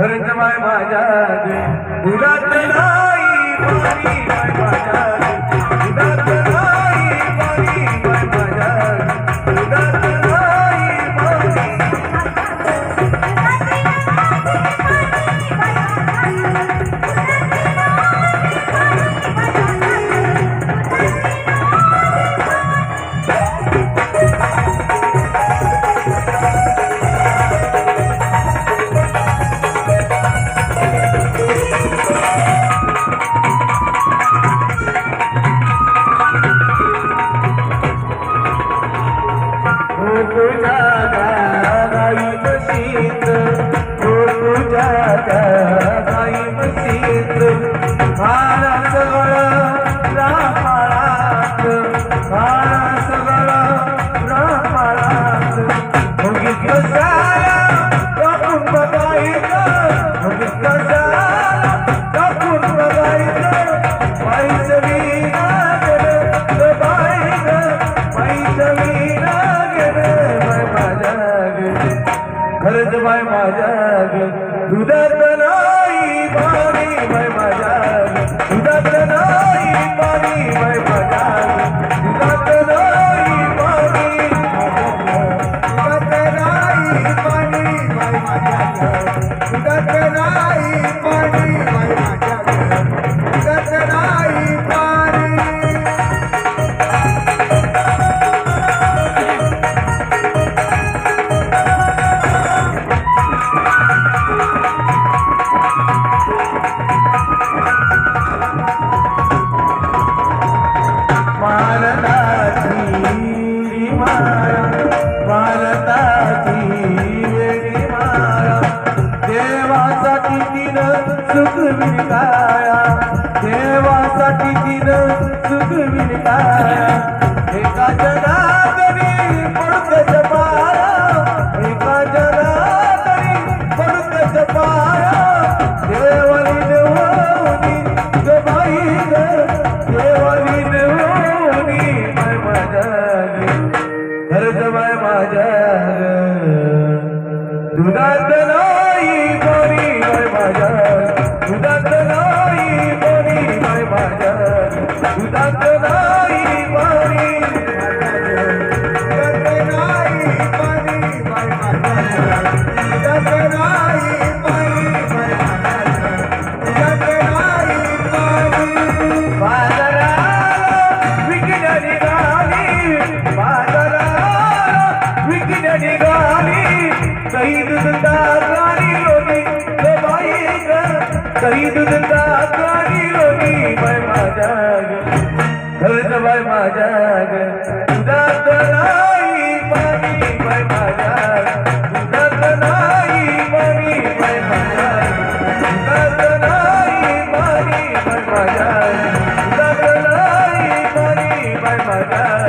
घरट माय माझ्या गुलाब नाही माझ्या भारत பாடி सुखविन देवासाठी दिन सुखविन गाया एका जना तरी पडत जपाया. एका जना तरी पडत जपाया देवालीन होनी माझ्या घर माझ्या दुधात गाणी सई दुधता गाणी लोणी लो बाय माझ्या ग. खरंच बाय माझ्या ग. बाय माझ्या बाय माझ्या